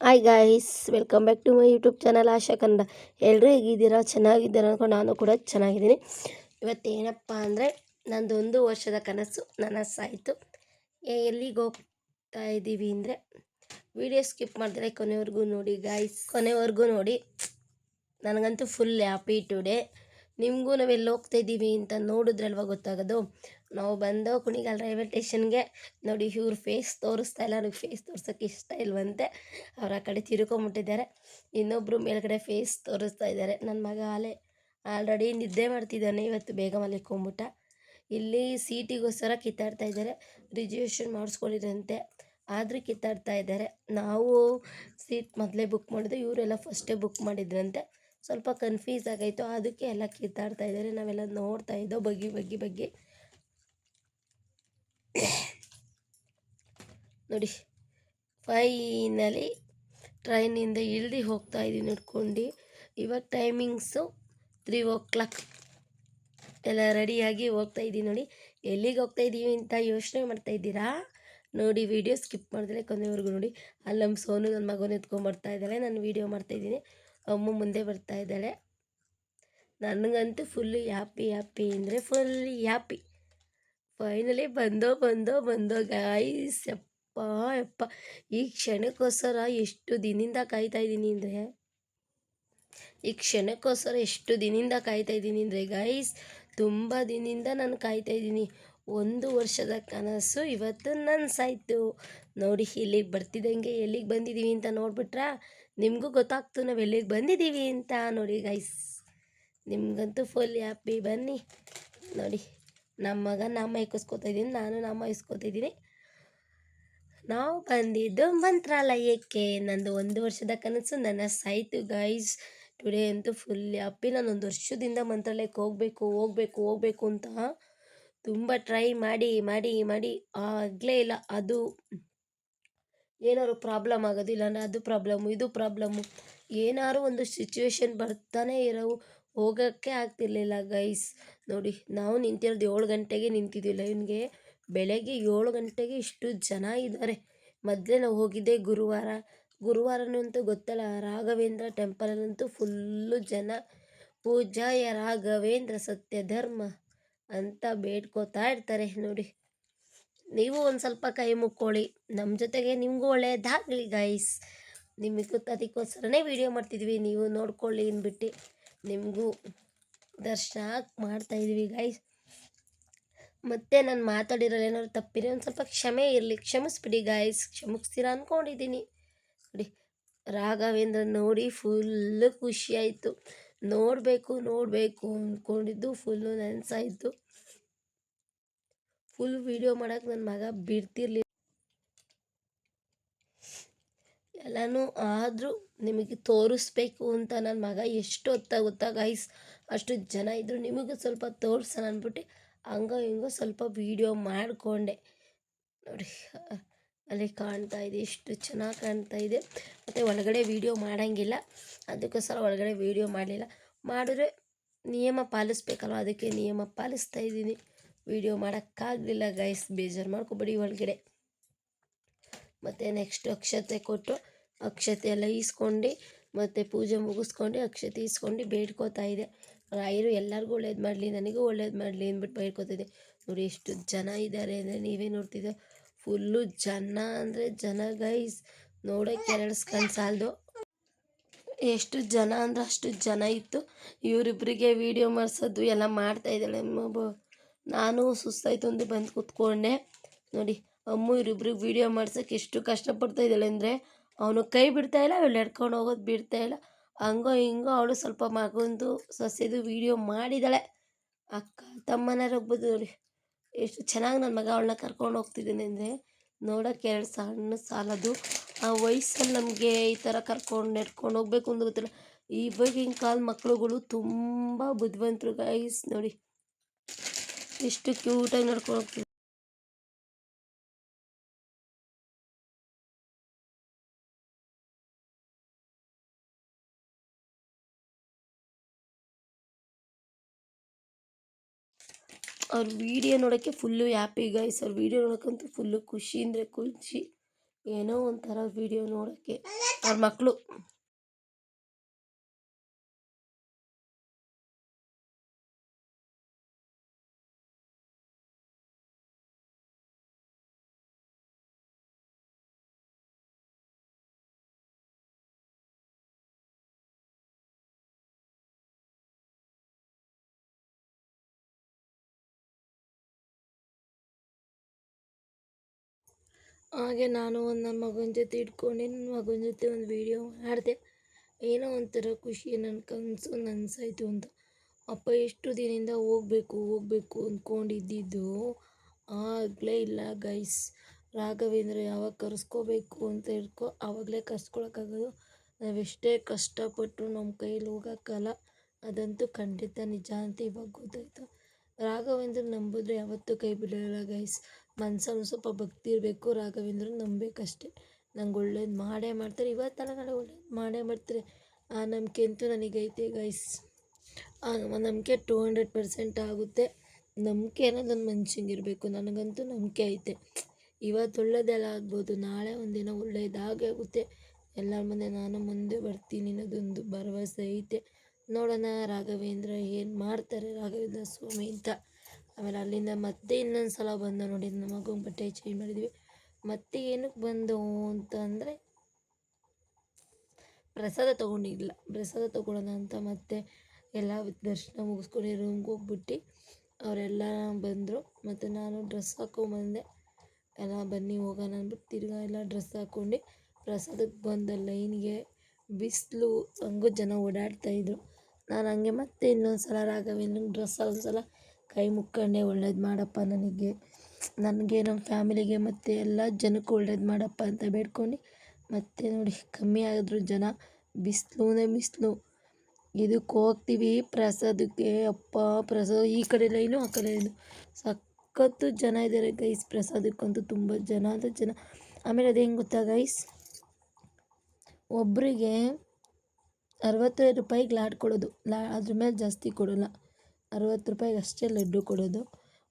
Hi guys welcome back to my YouTube channel Asha Kannada ಎಲ್ಲರೂ ಹೇಗಿದ್ದೀರಾ? ಚೆನ್ನಾಗಿದ್ದೀರಾ ಅಂದ್ಕೊಂಡು ನಾನು ಕೂಡ ಚೆನ್ನಾಗಿದ್ದೀನಿ. ಇವತ್ತೇನಪ್ಪ ಅಂದರೆ ನಂದೊಂದು ವರ್ಷದ ಕನಸು, ನನಸಾಯಿತು. ಎಲ್ಲಿಗೆ ಹೋಗ್ತಾ ಇದ್ದೀವಿ ಅಂದರೆ ವಿಡಿಯೋ ಸ್ಕಿಪ್ ಮಾಡಿದ್ರೆ ಕೊನೆವರೆಗೂ ನೋಡಿ ಗಾಯ್ಸ್ ಕೊನೆವರೆಗೂ ನೋಡಿ. ನನಗಂತೂ ಫುಲ್ ಹ್ಯಾಪಿ ಟುಡೇ ನಿಮಗೂ ನಾವೆಲ್ಲಿ ಹೋಗ್ತಾ ಇದ್ದೀವಿ ಅಂತ ನೋಡಿದ್ರಲ್ವ ಗೊತ್ತಾಗೋದು. ನಾವು ಬಂದು ಕುಣಿಗಲ್ ರೈಲ್ವೆ ಸ್ಟೇಷನ್ಗೆ ನೋಡಿ ಇವ್ರ ಫೇಸ್ ತೋರಿಸ್ತಾ ಇಲ್ಲ. ನನಗೆ ಫೇಸ್ ತೋರ್ಸೋಕ್ಕೆ ಇಷ್ಟ ಇಲ್ವಂತೆ. ಅವ್ರ ಆ ಕಡೆ ತಿರ್ಕೊಂಬಿಟ್ಟಿದ್ದಾರೆ. ಇನ್ನೊಬ್ಬರು ಮೇಲ್ಗಡೆ ಫೇಸ್ ತೋರಿಸ್ತಾ ಇದ್ದಾರೆ. ನನ್ನ ಮಗ ಆಲೆ ಆಲ್ರೆಡಿ ನಿದ್ದೆ ಮಾಡ್ತಿದ್ದಾನೆ. ಇವತ್ತು ಬೇಗ ಮಲಿಕೊಂಬಿಟ್ಟ. ಇಲ್ಲಿ ಸೀಟಿಗೋಸ್ಕರ ಕಿತ್ತಾಡ್ತಾ ಇದ್ದಾರೆ. ರಿಜಿಸ್ಟ್ರೇಷನ್ ಮಾಡಿಸ್ಕೊಂಡಿದ್ರಂತೆ. ಆದರೂ ಕಿತ್ತಾಡ್ತಾ ಇದ್ದಾರೆ. ನಾವು ಸೀಟ್ ಮೊದಲೇ ಬುಕ್ ಮಾಡಿದ್ದೆ, ಇವರೆಲ್ಲ ಫಸ್ಟೇ ಬುಕ್ ಮಾಡಿದ್ರಂತೆ. ಸ್ವಲ್ಪ ಕನ್ಫ್ಯೂಸ್ ಆಗಾಯಿತು. ಅದಕ್ಕೆ ಎಲ್ಲ ಕಿತ್ತಾಡ್ತಾ ಇದ್ದಾರೆ. ನಾವೆಲ್ಲ ನೋಡ್ತಾ ಇದ್ದೋ, ಬಗ್ಗಿ ಬಗ್ಗಿ ಬಗ್ಗಿ. ನೋಡಿ ಫೈನಲಿ ಟ್ರೈನಿಂದ ಇಳ್ದು ಹೋಗ್ತಾ ಇದ್ದೀನಿ ನೋಡ್ಕೊಂಡು. ಇವಾಗ ಟೈಮಿಂಗ್ಸು ತ್ರೀ ಓ ಕ್ಲಾಕ್ ಎಲ್ಲ ರೆಡಿಯಾಗಿ ಹೋಗ್ತಾ ಇದ್ದೀನಿ ನೋಡಿ. ಎಲ್ಲಿಗೆ ಹೋಗ್ತಾ ಇದ್ದೀವಿ ಅಂತ ಯೋಚನೆ ಮಾಡ್ತಾ ಇದ್ದೀರಾ? ನೋಡಿ ವಿಡಿಯೋ ಸ್ಕಿಪ್ ಮಾಡಿದ್ರೆ ಕೊನೆವರೆಗೂ ನೋಡಿ. ಅಲ್ಲಿ ನಮ್ಮ ಸೋನು ನನ್ನ ಮಗನ ಎತ್ಕೊಂಡ್ಬರ್ತಾ ಇದ್ದಾಳೆ, ನಾನು ವೀಡಿಯೋ ಮಾಡ್ತಾಯಿದ್ದೀನಿ ಅಮ್ಮ ಮುಂದೆ ಬರ್ತಾ ಇದ್ದಾಳೆ. ನನಗಂತೂ ಫುಲ್ಲು ಹ್ಯಾಪಿ ಹ್ಯಾಪಿ ಅಂದರೆ ಫುಲ್ ಹ್ಯಾಪಿ ಫೈನಲಿ ಬಂದೋ ಬಂದೋ ಬಂದೋ ಗಾಯ್ಸ್ ಯಪ್ಪ ಯಪ್ಪ. ಈ ಕ್ಷಣಕ್ಕೋಸ್ಕರ ಎಷ್ಟು ದಿನದಿಂದ ಕಾಯ್ತಾ ಇದ್ದೀನಿ ಅಂದರೆ, ಈ ಕ್ಷಣಕ್ಕೋಸ್ಕರ ಎಷ್ಟು ದಿನದಿಂದ ಕಾಯ್ತಾ ಇದ್ದೀನಿ ಅಂದರೆ ಗಾಯ್ಸ್ ತುಂಬ ದಿನದಿಂದ ನಾನು ಕಾಯ್ತಾ ಇದ್ದೀನಿ. ಒಂದು ವರ್ಷದ ಕನಸು ಇವತ್ತು ನನಸಾಯ್ತು. ನೋಡಿ, ಇಲ್ಲಿಗೆ ಬರ್ತಿದ್ದಂಗೆ ಎಲ್ಲಿಗೆ ಬಂದಿದ್ದೀವಿ ಅಂತ ನೋಡ್ಬಿಟ್ರಾ? ನಿಮಗೂ ಗೊತ್ತಾಗ್ತು, ನಾವು ಎಲ್ಲಿಗೆ ಬಂದಿದ್ದೀವಿ ಅಂತ. ನೋಡಿ ಗೈಸ್ ನಿಮಗಂತೂ ಫುಲ್ ಹ್ಯಾಪಿ ಬನ್ನಿ. ನೋಡಿ. ನಮ್ಮ ಮಗ ನಮ್ಮ ಇಕ್ಕಿಸ್ಕೊತಾ ಇದ್ದೀನಿ, ನಾನು ನಮ್ಮ ಇಸ್ಕೊತಿದ್ದೀನಿ ನಾವು ಬಂದಿದ್ದು ಮಂತ್ರಾಲಯಕ್ಕೆ. ನಂದು ಒಂದು ವರ್ಷದ ಕನಸು, ನನ್ನ ಸೈತು ಗೈಸ್ ಟುಡೇ ಅಂತೂ ಫುಲ್ ಹ್ಯಾಪಿ ನಾನು ಒಂದು ವರ್ಷದಿಂದ ಮಂತ್ರಾಲಯಕ್ಕೆ ಹೋಗಬೇಕು ಹೋಗಬೇಕು ಹೋಗಬೇಕು ಅಂತ ತುಂಬ ಟ್ರೈ ಮಾಡಿ ಮಾಡಿ ಮಾಡಿ. ಆಗಲೇ ಇಲ್ಲ, ಅದು ಏನಾದ್ರು ಪ್ರಾಬ್ಲಮ್ ಆಗೋದಿಲ್ಲ, ಅದು ಪ್ರಾಬ್ಲಮ್ಮು ಇದು ಪ್ರಾಬ್ಲಮ್ಮು ಏನಾದ್ರು ಒಂದು ಸಿಚುವೇಶನ್ ಬರ್ತಾನೆ ಇರೋವು. ಹೋಗೋಕ್ಕೆ ಆಗ್ತಿರಲಿಲ್ಲ ಗೈಸ್. ನೋಡಿ, ನಾವು ನಿಂತಿರೋದು ಏಳು ಗಂಟೆಗೆ ನಿಂತಿದ್ವಿ ಲೈನ್ಗೆ. ಬೆಳಗ್ಗೆ ಏಳು ಗಂಟೆಗೆ ಇಷ್ಟು ಜನ ಇದ್ದಾರೆ. ಮೊದಲೇ ನಾವು ಹೋಗಿದ್ದೆ ಗುರುವಾರ. ಗುರುವಾರನೂ ಅಂತೂ ಗೊತ್ತಲ್ಲ, ರಾಘವೇಂದ್ರ ಟೆಂಪಲಲ್ಲಂತೂ ಫುಲ್ಲು ಜನ. ಪೂಜಾಯ ರಾಘವೇಂದ್ರ ಸತ್ಯ ಧರ್ಮ ಅಂತ ಬೇಡ್ಕೋತಾ ಇರ್ತಾರೆ ನೋಡಿ. ನೀವು ಒಂದು ಸ್ವಲ್ಪ ಕೈ ಮುಕ್ಕೊಳ್ಳಿ. ನಮ್ಮ ಜೊತೆಗೆ ನಿಮಗೂ ಒಳ್ಳೆಯದಾಗಲಿ ಗೈಸ್. ನಿಮಗೆ ಅದಕ್ಕೋಸ್ಕರನೇ ವೀಡಿಯೋ ಮಾಡ್ತಿದ್ವಿ. ನೀವು ನೋಡ್ಕೊಳ್ಳಿ ಅಂದ್ಬಿಟ್ಟು ನಿಮಗೂ ದರ್ಶನ ಮಾಡ್ತಾಯಿದ್ದೀವಿ ಗೈಸ್ ಮತ್ತೆ ನಾನು ಮಾತಾಡಿರೋಲ್ಲ ಏನಾದ್ರು ತಪ್ಪಿರಿ ಒಂದು ಸ್ವಲ್ಪ ಕ್ಷಮೆ ಇರಲಿ. ಕ್ಷಮಿಸ್ಬಿಡಿ ಗಾಯ್ಸ್ ಕ್ಷಮಿಸ್ತೀರ ಅಂದ್ಕೊಂಡಿದ್ದೀನಿ ನೋಡಿ, ರಾಘವೇಂದ್ರ ನೋಡಿ ಫುಲ್ಲು ಖುಷಿಯಾಯಿತು ನೋಡಬೇಕು ನೋಡಬೇಕು ಅಂದ್ಕೊಂಡಿದ್ದು ಫುಲ್ಲು ನೆನಸಾಯಿತು. ಫುಲ್ ವೀಡಿಯೋ ಮಾಡೋಕ್ಕೆ ನನ್ನ ಮಗ ಬಿಡ್ತಿರ್ಲಿಲ್ಲ. ಎಲ್ಲನೂ ಆದರೂ ನಿಮಗೆ ತೋರಿಸ್ಬೇಕು ಅಂತ ನನ್ನ ಮಗ ಎಷ್ಟು ಹೊತ್ತಾಗುತ್ತಾ ಗೈಸ್ ಅಷ್ಟು ಜನ ಇದ್ದರು ನಿಮಗೂ ಸ್ವಲ್ಪ ತೋರಿಸೋಣ ಅಂದ್ಬಿಟ್ಟು ಹಂಗೋ ಹಿಂಗೋ ಸ್ವಲ್ಪ ವೀಡಿಯೋ ಮಾಡಿಕೊಂಡೆ. ನೋಡಿ, ಅಲ್ಲಿ ಕಾಣ್ತಾ ಇದೆ, ಎಷ್ಟು ಚೆನ್ನಾಗಿ ಕಾಣ್ತಾ ಇದೆ. ಮತ್ತು ಒಳಗಡೆ ವೀಡಿಯೋ ಮಾಡೋಂಗಿಲ್ಲ. ಅದಕ್ಕೋಸ್ಕರ ಒಳಗಡೆ ವೀಡಿಯೋ ಮಾಡಲಿಲ್ಲ. ಮಾಡಿದ್ರೆ ನಿಯಮ ಪಾಲಿಸ್ಬೇಕಲ್ವ? ಅದಕ್ಕೆ ನಿಯಮ ಪಾಲಿಸ್ತಾ ಇದ್ದೀನಿ. ವೀಡಿಯೋ ಮಾಡೋಕ್ಕಾಗಲಿಲ್ಲ ಗೈಸ್ ಬೇಜಾರು ಮಾಡ್ಕೊಬೇಡಿ ಒಳಗಡೆ. ಮತ್ತು ನೆಕ್ಸ್ಟ್ ಅಕ್ಷತೆ ಕೊಟ್ಟು ಅಕ್ಷತೆ ಎಲ್ಲ ಈಸ್ಕೊಂಡು ಮತ್ತು ಪೂಜೆ ಮುಗಿಸ್ಕೊಂಡು ಅಕ್ಷತೆ ಈಸ್ಕೊಂಡು ಬೇಡ್ಕೋತಾ ಇದೆ. ರಾಯರು ಎಲ್ಲರಿಗೂ ಒಳ್ಳೇದು ಮಾಡಲಿ, ನನಗೂ ಒಳ್ಳೇದು ಮಾಡಲಿ ಅಂದ್ಬಿಟ್ಟು ಬೇಡ್ಕೋತಿದ್ದೆ. ನೋಡಿ ಎಷ್ಟು ಜನ ಇದ್ದಾರೆ ಅಂದರೆ ನೀವೇ ನೋಡ್ತಿದ್ದೆ. ಫುಲ್ಲು ಜನ ಅಂದರೆ ಜನ ಗೈಸ್ ನೋಡೋಕ್ಕೆ ಎರಡು ಕಣ್ಣು ಸಾಲದು. ಎಷ್ಟು ಜನ ಅಂದ್ರೆ ಅಷ್ಟು ಜನ ಇತ್ತು. ಇವರಿಬ್ಬರಿಗೆ ವೀಡಿಯೋ ಮಾಡಿಸೋದು ಎಲ್ಲ ಮಾಡ್ತಾಯಿದ್ದಾಳೆ ನಾನು ಸುಸ್ತಾಯ್ತು ಅಂತ ಬಂದು ಕೂತ್ಕೊಂಡೆ. ನೋಡಿ, ಅಮ್ಮ ಇವರಿಬ್ರಿಗೆ ವೀಡಿಯೋ ಮಾಡ್ಸೋಕ್ಕೆ ಎಷ್ಟು ಕಷ್ಟಪಡ್ತಾ ಇದ್ದಾಳೆ ಅಂದರೆ ಅವನು ಕೈ ಬಿಡ್ತಾ ಇಲ್ಲ, ಅವಳು ಎಡ್ಕೊಂಡು ಹೋಗೋದು ಬಿಡ್ತಾ ಇಲ್ಲ. ಹಂಗೋ ಹಿಂಗೋ ಅವಳು ಸ್ವಲ್ಪ ಮಗಂದು ಸೊಸೆದು ವೀಡಿಯೋ ಮಾಡಿದ್ದಾಳೆ ಅಕ್ಕ ತಮ್ಮನಾರು ಹೋಗ್ಬೋದು ನೋಡಿ. ಎಷ್ಟು ಚೆನ್ನಾಗಿ ನನ್ನ ಮಗ ಅವಳನ್ನ ಕರ್ಕೊಂಡು ಹೋಗ್ತಿದ್ದೀನಿ ಅಂದರೆ ನೋಡೋಕ್ಕೆ ಎರಡು ಸಣ್ಣ ಸಾಲದು ಆ ವಯಸ್ಸಲ್ಲಿ ನಮಗೆ ಈ ಥರ ಕರ್ಕೊಂಡು ನೆಡ್ಕೊಂಡು ಹೋಗ್ಬೇಕು ಅಂತ ಗೊತ್ತಿಲ್ಲ. ಇವಾಗಿನ ಕಾಲ ಮಕ್ಕಳುಗಳು ತುಂಬ ಬುದ್ಧಿವಂತರು ಗೈಸ್ ನೋಡಿ. ಎಷ್ಟು ಕ್ಯೂಟಾಗಿ ನಡ್ಕೊಂಡು ಹೋಗ್ತಿದ್ದಾರೆ ಅವ್ರ ವೀಡಿಯೋ ನೋಡೋಕ್ಕೆ ಫುಲ್ಲು ಹ್ಯಾಪಿ ಗೈಸ್ ಅವ್ರ ವೀಡಿಯೋ ನೋಡೋಕ್ಕಂತೂ ಫುಲ್ಲು ಖುಷಿ ಅಂದರೆ ಖುಷಿ. ಏನೋ ಒಂಥರ ವಿಡಿಯೋ ನೋಡೋಕ್ಕೆ ಅವ್ರ ಮಕ್ಕಳು ಹಾಗೆ ನಾನು ಒಂದು ನನ್ನ ಮಗನ ಜೊತೆ ಇಟ್ಕೊಂಡು ನನ್ನ ಮಗನ ಜೊತೆ ಒಂದು ವೀಡಿಯೋ ಮಾಡಿದೆ. ಏನೋ ಒಂಥರ ಖುಷಿ ನನ್ನ ಕನಸು ನನಸಾಯ್ತು ಅಂತ. ಅಪ್ಪ ಎಷ್ಟು ದಿನದಿಂದ ಹೋಗ್ಬೇಕು ಹೋಗ್ಬೇಕು ಅಂದ್ಕೊಂಡಿದ್ದಿದ್ದು ಆಗಲೇ ಇಲ್ಲ ಗೈಸ್ ರಾಘವೇಂದ್ರ ಯಾವಾಗ ಕರೆಸ್ಕೋಬೇಕು ಅಂತ ಇಟ್ಕೊ ಆವಾಗಲೇ ಕರ್ಸ್ಕೊಳಕ್ಕಾಗೋದು ನಾವೆಷ್ಟೇ ಕಷ್ಟಪಟ್ಟು ನಮ್ಮ ಕೈಯಲ್ಲಿ ಹೋಗೋಕ್ಕಲ್ಲ. ಅದಂತೂ ಖಂಡಿತ ನಿಜ ಅಂತ ಇವಾಗ ಗೊತ್ತಾಯ್ತು. ರಾಘವೇಂದ್ರ ನಂಬಿದ್ರೆ ಯಾವತ್ತೂ ಕೈ ಬಿಡೋಲ್ಲ ಗೈಸ್ ಮನ್ಸಲ್ಲಿ ಸ್ವಲ್ಪ ಭಕ್ತಿ ಇರಬೇಕು, ರಾಘವೇಂದ್ರ ನಂಬೇಕಷ್ಟೆ ನಂಗೆ ಒಳ್ಳೇದು ಮಾಡೇ ಮಾಡ್ತಾರೆ. ಇವತ್ತಲ್ಲ ನಾಳೆ ಒಳ್ಳೇದು ಮಾಡೇ ಮಾಡ್ತಾರೆ. ಆ ನಂಬಿಕೆ ಅಂತೂ ನನಗೈತೆ ಗೈಸ್ ಆ ನಂಬಿಕೆ ಟೂ ಹಂಡ್ರೆಡ್ ಪರ್ಸೆಂಟ್ ಆಗುತ್ತೆ. ನಂಬಿಕೆ ಅನ್ನೋದು ಒಂದು ಮನ್ಷಂಗೆ ಇರಬೇಕು. ನನಗಂತೂ ನಂಬಿಕೆ ಐತೆ. ಇವತ್ತು ಒಳ್ಳೇದೆಲ್ಲ ಆಗ್ಬೋದು. ನಾಳೆ ಒಂದಿನ ಒಳ್ಳೇದಾಗೇ ಆಗುತ್ತೆ. ಎಲ್ಲರ ಮುಂದೆ ನಾನು ಮುಂದೆ ಬರ್ತೀನಿ ಅನ್ನೋದೊಂದು ಭರವಸೆ ಐತೆ. ನೋಡೋಣ ರಾಘವೇಂದ್ರ ಏನು ಮಾಡ್ತಾರೆ, ರಾಘವೇಂದ್ರ ಸ್ವಾಮಿ ಅಂತ. ಆಮೇಲೆ ಅಲ್ಲಿಂದ ಮತ್ತೆ ಇನ್ನೊಂದು ಸಲ ಬಂದ ನೋಡಿ ನಮ್ಮ ಮಗನ ಬಟ್ಟೆ ಚೇಂಜ್ ಮಾಡಿದ್ವಿ. ಮತ್ತೆ ಏನಕ್ಕೆ ಬಂದು ಅಂತ ಅಂದರೆ ಪ್ರಸಾದ ತೊಗೊಂಡಿಲ್ಲ ಪ್ರಸಾದ ತೊಗೊಳೋಣ ಅಂತ ಮತ್ತೆ ಎಲ್ಲ ದರ್ಶನ ಮುಗಿಸ್ಕೊಂಡು ರೂಮ್ಗೆ ಹೋಗ್ಬಿಟ್ಟು ಅವರೆಲ್ಲ ಬಂದರು. ಮತ್ತು ನಾನು ಡ್ರೆಸ್ ಹಾಕೊಂಬಂದೆ. ಎಲ್ಲ ಬನ್ನಿ, ಹೋಗೋಣ ಅಂದ್ಬಿಟ್ಟು ತಿರ್ಗಾ ಎಲ್ಲ ಡ್ರೆಸ್ ಹಾಕ್ಕೊಂಡು ಪ್ರಸಾದಕ್ಕೆ ಬಂದ ಲೈನ್ಗೆ ಬಿಸಿಲು, ಹಂಗೂ ಜನ ಓಡಾಡ್ತಾಯಿದ್ರು ನಾನು ಹಂಗೆ ಮತ್ತೆ ಇನ್ನೊಂದು ಸಲ ರಾಘವೇಂದ್ರನ ಡ್ರೆಸ್ ಸಲ ಕೈ ಮುಕ್ಕಂಡೆ ಒಳ್ಳೇದು ಮಾಡಪ್ಪ ನನಗೆ. ನನಗೆ ನಮ್ಮ ಫ್ಯಾಮಿಲಿಗೆ ಮತ್ತು ಎಲ್ಲ ಜನಕ್ಕೂ ಒಳ್ಳೇದು ಮಾಡಪ್ಪ ಅಂತ ಬೇಡ್ಕೊಂಡು ಮತ್ತೆ ನೋಡಿ, ಕಮ್ಮಿ ಆಗಿದ್ರು ಜನ ಬಿಸಿಲು ಬಿಸಿಲು. ಇದಕ್ಕೆ ಹೋಗ್ತೀವಿ ಪ್ರಸಾದಕ್ಕೆ. ಅಪ್ಪ, ಪ್ರಸಾದ ಈ ಕಡೆ ಲೈನು ಆ ಕಡೆ ಲೈನು ಸಖತ್ತು ಜನ ಇದ್ದಾರೆ ಗೈಸ್ ಪ್ರಸಾದಕ್ಕಂತೂ ತುಂಬ ಜನ ಅಂದರೆ ಜನ. ಆಮೇಲೆ ಅದು ಹೆಂಗೆ ಗೊತ್ತಾ ಗೈಸ್ ಒಬ್ಬರಿಗೆ ಅರವತ್ತೈದು ರೂಪಾಯಿಗೆ ಲಾಡ್ ಕೊಡೋದು. ಲಾ ಅದ್ರ ಮೇಲೆ ಜಾಸ್ತಿ ಕೊಡೋಲ್ಲ. ಅರವತ್ತು ರೂಪಾಯಿಗೆ ಅಷ್ಟೇ ಲಡ್ಡು ಕೊಡೋದು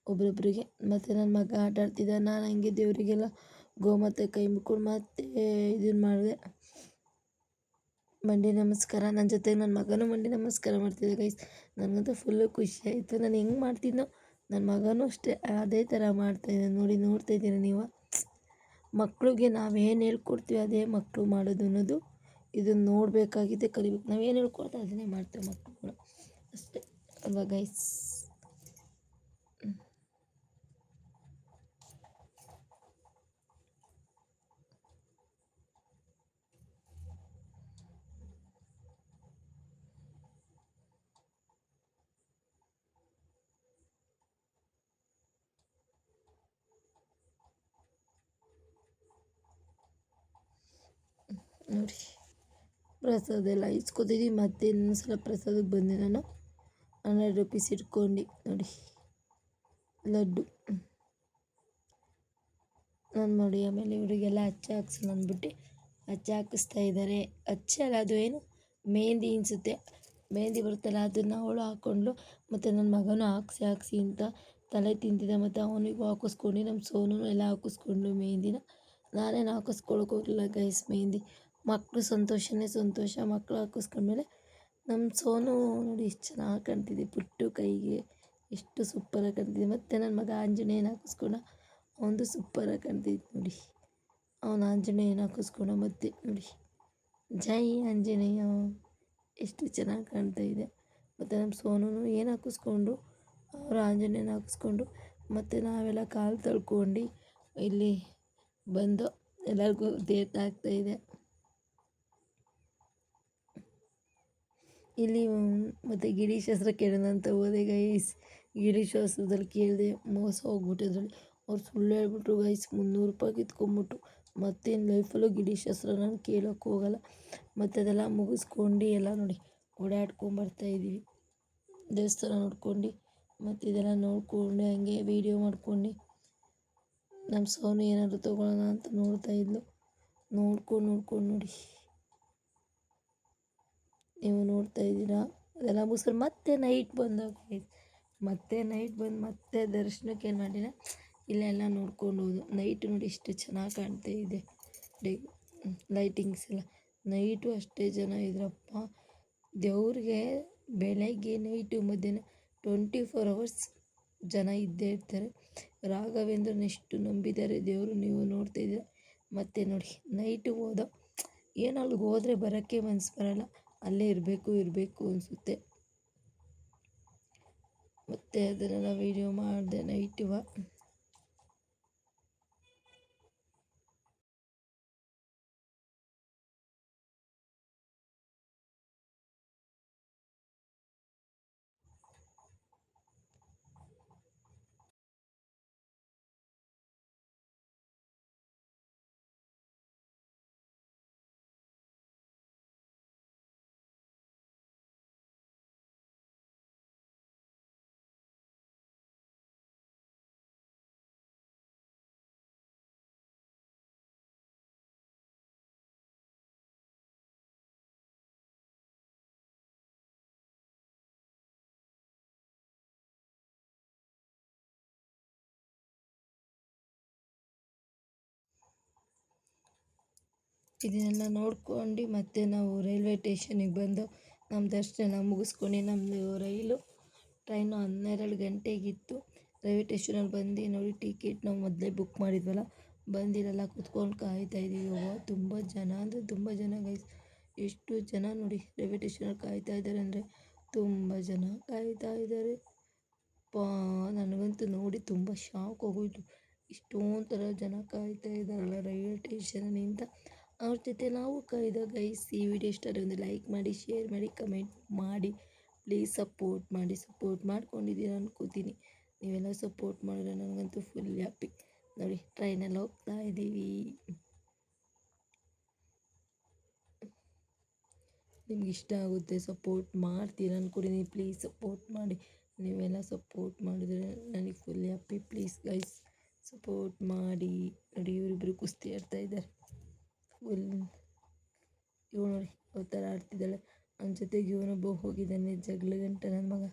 ಒಬ್ಬೊಬ್ರಿಗೆ ಮತ್ತು ನನ್ನ ಮಗ ಆಟ ಆಡ್ತಿದ್ದ, ನಾನು ಹಂಗೆ ದೇವರಿಗೆಲ್ಲ ಗೋಮಾತೆ ಕೈ ಮುಕ್ಕೊಂಡು ಮತ್ತೆ ಇದನ್ನು ಮಾಡಿದೆ. ಮಂಡಿ ನಮಸ್ಕಾರ ನನ್ನ ಜೊತೆಗೆ ನನ್ನ ಮಗನೂ ಮಂಡಿ ನಮಸ್ಕಾರ ಮಾಡ್ತಿದ್ದೆ ಗೈಸ್ ನನಗಂತೂ ಫುಲ್ಲು ಖುಷಿ ಆಯಿತು. ನಾನು ಹೆಂಗೆ ಮಾಡ್ತಿದ್ದೋ ನನ್ನ ಮಗನೂ ಅಷ್ಟೇ ಅದೇ ಥರ ಮಾಡ್ತಾಯಿದ್ದೆ ನೋಡಿ, ನೋಡ್ತಾ ಇದ್ದೀರ ನೀವು? ಮಕ್ಕಳಿಗೆ ನಾವೇನು ಹೇಳ್ಕೊಡ್ತೀವಿ, ಅದೇ ಮಕ್ಕಳು ಮಾಡೋದು ಅನ್ನೋದು. ಇದನ್ನು ನೋಡಬೇಕಾಗಿದೆ ಕಲಿಬೇಕು. ನಾವೇನು ಹೇಳ್ಕೊಡ್ತೀವಿ ಅದನ್ನೇ ಮಾಡ್ತೇವೆ ಮಕ್ಕಳು ಅಷ್ಟೇ. ಅಲ್ವಾ ಗೈಸ್ ನೋಡಿ ಪ್ರಸಾದ ಎಲ್ಲ ಇಸ್ಕೊತಿದ್ವಿ ಮತ್ತೆ ಇನ್ನೊಂದು ಸಲ ಪ್ರಸಾದಕ್ಕೆ ಬಂದೆ ನಾನು ಹಂಡ್ರೆಡ್ ರುಪೀಸ್ ಇಟ್ಕೊಂಡು ನೋಡಿ ಲಡ್ಡು ನಾನು ನೋಡಿ ಆಮೇಲೆ ಇವರಿಗೆಲ್ಲ ಹಚ್ಚ ಹಾಕ್ಸೋಣ ಅಂದ್ಬಿಟ್ಟು ಹಚ್ಚ ಹಾಕಿಸ್ತಾ ಇದ್ದಾರೆ ಹಚ್ಚಲ್ಲ ಅದು ಏನು ಮೆಹಂದಿ ಅನಿಸುತ್ತೆ ಮೆಹಂದಿ ಬರುತ್ತಲ್ಲ ಅದನ್ನು ಅವಳು ಹಾಕ್ಕೊಂಡು ಮತ್ತು ನನ್ನ ಮಗನೂ ಹಾಕ್ಸಿ ಹಾಕ್ಸಿ ಅಂತ ತಲೆ ತಿಂತಿದ್ದ ಮತ್ತು ಅವನಿಗೂ ಹಾಕಿಸ್ಕೊಂಡು ನಮ್ಮ ಸೋನು ಎಲ್ಲ ಹಾಕಿಸ್ಕೊಂಡು ಮೆಹಂದಿನ ನಾನೇನು ಹಾಕಿಸ್ಕೊಳಕ್ಕೆ ಹೋಗಲಿಲ್ಲ ಗೈಸ್ ಮೆಹಂದಿ ಮಕ್ಕಳು ಸಂತೋಷನೇ ಸಂತೋಷ ಮಕ್ಕಳು ಹಾಕಿಸ್ಕೊಂಡ್ಮೇಲೆ ನಮ್ಮ ಸೋನು ನೋಡಿ ಎಷ್ಟು ಚೆನ್ನಾಗಿ ಕಾಣ್ತಿದೆ ಪುಟ್ಟು ಕೈಗೆ. ಎಷ್ಟು ಸೂಪರಾಗಿ ಕಾಣ್ತಿದೆ. ಮತ್ತು ನನ್ನ ಮಗ ಆಂಜನೇಯನ ಹಾಕಿಸ್ಕೊಂಡ ಅವನದು ಸೂಪರಾಗಿ ಕಾಣ್ತಿತ್ತು ನೋಡಿ. ಅವನು ಆಂಜನೇಯನ ಹಾಕಿಸ್ಕೊಂಡ ಮತ್ತೆ ನೋಡಿ. ಜೈ ಆಂಜನೇಯ. ಎಷ್ಟು ಚೆನ್ನಾಗಿ ಕಾಣ್ತಾ ಇದೆ. ಮತ್ತು ನಮ್ಮ ಸೋನು ಏನು ಹಾಕಿಸ್ಕೊಂಡು ಅವರು ಆಂಜನೇಯನ ಹಾಕಿಸ್ಕೊಂಡು ಮತ್ತು ನಾವೆಲ್ಲ ಕಾಲು ತಳ್ಕೊಂಡು ಇಲ್ಲಿ ಬಂದು ಎಲ್ಲರಿಗೂ ತೀರ್ಥ ಆಗ್ತಾಯಿದೆ ಇಲ್ಲಿ ಮತ್ತು ಗಿರೀಶ್ ಕೇಳೋಣ ಅಂತ ಹೋದೆ ಗೈಸ್ ಗಿರೀಶ್ ಶಾಸ್ತ್ರದಲ್ಲಿ ಕೇಳಿದೆ ಮೋಸ ಹೋಗ್ಬಿಟ್ಟಿದ್ರು ಅವ್ರು ಸುಳ್ಳು ಹೇಳ್ಬಿಟ್ರು ಗೈಸ್ ಮುನ್ನೂರು ರೂಪಾಯಿ ಕಿತ್ಕೊಂಬಿಟ್ಟು ಮತ್ತೇನು ಲೈಫಲ್ಲೂ ಗಿರೀಶ್ ಹತ್ರ ನಾನು ಕೇಳೋಕ್ಕೆ ಹೋಗಲ್ಲ. ಮತ್ತು ಅದೆಲ್ಲ ಮುಗಿಸ್ಕೊಂಡು ಎಲ್ಲ ನೋಡಿ ಓಡಾಡ್ಕೊಂಬರ್ತಾಯಿದ್ದೀವಿ ದೇವಸ್ಥಾನ ನೋಡ್ಕೊಂಡು ಮತ್ತು ಇದೆಲ್ಲ ನೋಡ್ಕೊಂಡು ಹಂಗೆ ವೀಡಿಯೋ ಮಾಡ್ಕೊಂಡು ನಮ್ಮ ಸೋನು ಏನಾದರೂ ತೊಗೊಳ್ಳೋಣ ಅಂತ ನೋಡ್ತಾಯಿದ್ಲು ನೋಡ್ಕೊಂಡು ನೋಡ್ಕೊಂಡು ನೋಡಿ. ನೀವು ನೋಡ್ತಾ ಇದ್ದೀರಾ? ಅದೆಲ್ಲ ಮುಗಿಸ್ಕೊಂಡು ಮತ್ತೆ ನೈಟ್ ಬಂದಾಗ ಮತ್ತೆ ನೈಟ್ ಬಂದು ಮತ್ತೆ ದರ್ಶನಕ್ಕೆ ಏನು ಮಾಡಿಲ್ಲ ಇಲ್ಲೆಲ್ಲ ನೋಡ್ಕೊಂಡು ಹೋದು. ನೈಟ್ ನೋಡಿ ಎಷ್ಟು ಚೆನ್ನಾಗಿ ಕಾಣ್ತಾ ಇದೆ. ಡೇ ಲೈಟಿಂಗ್ಸ್ ಎಲ್ಲ. ನೈಟು ಅಷ್ಟೇ ಜನ ಇದ್ರಪ್ಪ. ದೇವ್ರಿಗೆ ಬೆಳಗ್ಗೆ ನೈಟು ಮಧ್ಯಾಹ್ನ ಟ್ವೆಂಟಿ ಫೋರ್ ಅವರ್ಸ್ ಜನ ಇದ್ದೇ ಇರ್ತಾರೆ. ರಾಘವೇಂದ್ರನ ಎಷ್ಟು ನಂಬಿದ್ದಾರೆ. ದೇವರು ನೀವು ನೋಡ್ತಾ ಇದ್ದೀರ? ಮತ್ತೆ ನೋಡಿ ನೈಟು ಹೋದ. ಏನು ಅಲ್ಲಿಗೆ ಹೋದರೆ ಬರೋಕ್ಕೆ ಮನಸ್ಸು ಬರೋಲ್ಲ. ಅಲ್ಲೇ ಇರಬೇಕು ಇರಬೇಕು ಅನಿಸುತ್ತೆ. ಮತ್ತು ಅದನ್ನೆಲ್ಲ ವೀಡಿಯೋ ಮಾಡಿದೆ ನೈಟುವ ಇದನ್ನೆಲ್ಲ ನೋಡ್ಕೊಂಡು ಮತ್ತೆ ನಾವು ರೈಲ್ವೆ ಟೇಷನಿಗೆ ಬಂದು ನಮ್ಮ ದರ್ಶನ ಮುಗಿಸ್ಕೊಂಡು ನಮ್ಮದು ರೈಲು ಟ್ರೈನು ಹನ್ನೆರಡು ಗಂಟೆಗಿತ್ತು. ರೈಲ್ವೆ ಟೇಷನಲ್ಲಿ ಬಂದು ನೋಡಿ ಟಿಕೆಟ್ ನಾವು ಮೊದಲೇ ಬುಕ್ ಮಾಡಿದ್ವಲ್ಲ, ಬಂದಿರಲ್ಲ, ಕುತ್ಕೊಂಡು ಕಾಯ್ತಾ ಇದ್ದೀವಿ. ತುಂಬ ಜನ ಅಂದರೆ ತುಂಬ ಜನ ಗೈಸ್ ಎಷ್ಟು ಜನ ನೋಡಿ ರೈಲ್ವೆ ಟೇಷನಲ್ಲಿ ಕಾಯ್ತಾ ಇದ್ದಾರೆ ಅಂದರೆ ತುಂಬ ಜನ ಕಾಯ್ತಾ ಇದ್ದಾರೆ. ಪಾ, ನನಗಂತೂ ನೋಡಿ ತುಂಬ ಶಾಕ್ ಆಗೋಯ್ತು. ಇಷ್ಟೊಂದು ಥರ ಜನ ಕಾಯ್ತಾ ಇದ್ದಾರಲ್ಲ ರೈಲ್ವೆ ಟೇಷನಿಂದ ಅವ್ರ ಜೊತೆ ನಾವು ಕೈದಾಗ ಗೈಸ್ ಈ ವಿಡಿಯೋ ಇಷ್ಟ ಒಂದು ಲೈಕ್ ಮಾಡಿ ಶೇರ್ ಮಾಡಿ ಕಮೆಂಟ್ ಮಾಡಿ ಪ್ಲೀಸ್ ಸಪೋರ್ಟ್ ಮಾಡಿ ಸಪೋರ್ಟ್ ಮಾಡ್ಕೊಂಡಿದ್ದೀರ ಅನ್ಕೋತೀನಿ ನೀವೆಲ್ಲ ಸಪೋರ್ಟ್ ಮಾಡಿದ್ರೆ ನನಗಂತೂ ಫುಲ್ ಹ್ಯಾಪಿ ನೋಡಿ ಟ್ರೈನಲ್ಲಿ ಹೋಗ್ತಾ ಇದ್ದೀವಿ. ನಿಮ್ಗೆ ಇಷ್ಟ ಆಗುತ್ತೆ ಸಪೋರ್ಟ್ ಮಾಡ್ತೀರ ಅನ್ಕೊಂಡಿದ್ದೀನಿ ಪ್ಲೀಸ್ ಸಪೋರ್ಟ್ ಮಾಡಿ. ನೀವೆಲ್ಲ ಸಪೋರ್ಟ್ ಮಾಡಿದರೆ ನನಗೆ full happy please guys support ಮಾಡಿ. ನೋಡಿ ಇವರಿಬ್ಬರು ಕುಸ್ತಿ ಆಡ್ತಾ ಇದ್ದಾರೆ. ಇವಳು ನೋಡಿ ಯಾವ ಥರ ಆಡ್ತಿದ್ದಾಳೆ. ಅವನ ಜೊತೆಗೆ ಇವನೊಬ್ಬ ಹೋಗಿದ್ದಾನೆ ಜಗಳ ಗಂಟ ನನ್ನ ಮಗ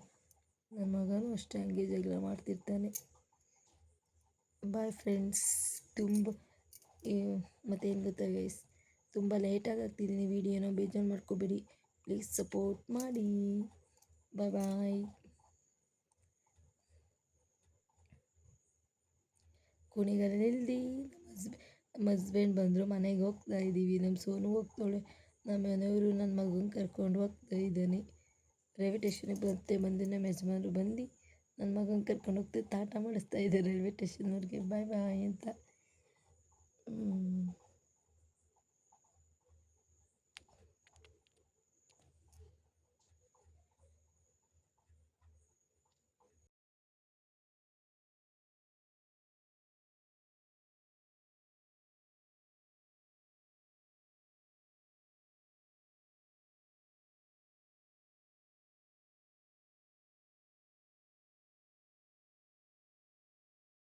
ನನ್ನ ಮಗನೂ ಅಷ್ಟೇ ಹಂಗೆ ಜಗಳ ಮಾಡ್ತಿರ್ತಾನೆ. ಬಾಯ್ ಫ್ರೆಂಡ್ಸ್ ತುಂಬ ಮತ್ತೇನು ಗೊತ್ತಾ ಗೈಸ್ ತುಂಬ ಲೇಟಾಗಿ ಆಗ್ತಿದ್ದೀನಿ ವೀಡಿಯೋನ ಬೇಜಾರು ಮಾಡ್ಕೋಬೇಡಿ. ಪ್ಲೀಸ್ ಸಪೋರ್ಟ್ ಮಾಡಿ. ಬಾಯ್ ಬಾಯ್ ಕುಣಿಗಲ್ಲೆಲ್ದಿ ನಮ್ಮ ಹಸ್ಬೆಂಡ್ ಬಂದರು, ಮನೆಗೆ ಹೋಗ್ತಾ ಇದ್ದೀವಿ ನಮ್ಮ ಸೋನು ಹೋಗ್ತಾಳೆ ನಮ್ಮ ಮನೆಯವರು ನನ್ನ ಮಗನ ಕರ್ಕೊಂಡು ಹೋಗ್ತಾ ಇದ್ದಾನೆ. ರೈಲ್ವೆ ಟೇಷನಿಗೆ ಬರ್ತೆ ಬಂದು ನಮ್ಮ ಯಜಮಾನರು ಬಂದು ನನ್ನ ಮಗನ ಕರ್ಕೊಂಡು ಹೋಗ್ತಾ ಟಾಟಾ ಮಾಡಿಸ್ತಾ ಇದ್ದಾರೆ ರೈಲ್ವೆ ಟೇಷನ್ನವ್ರಿಗೆ ಬಾಯ್ ಬಾಯ್ ಅಂತ.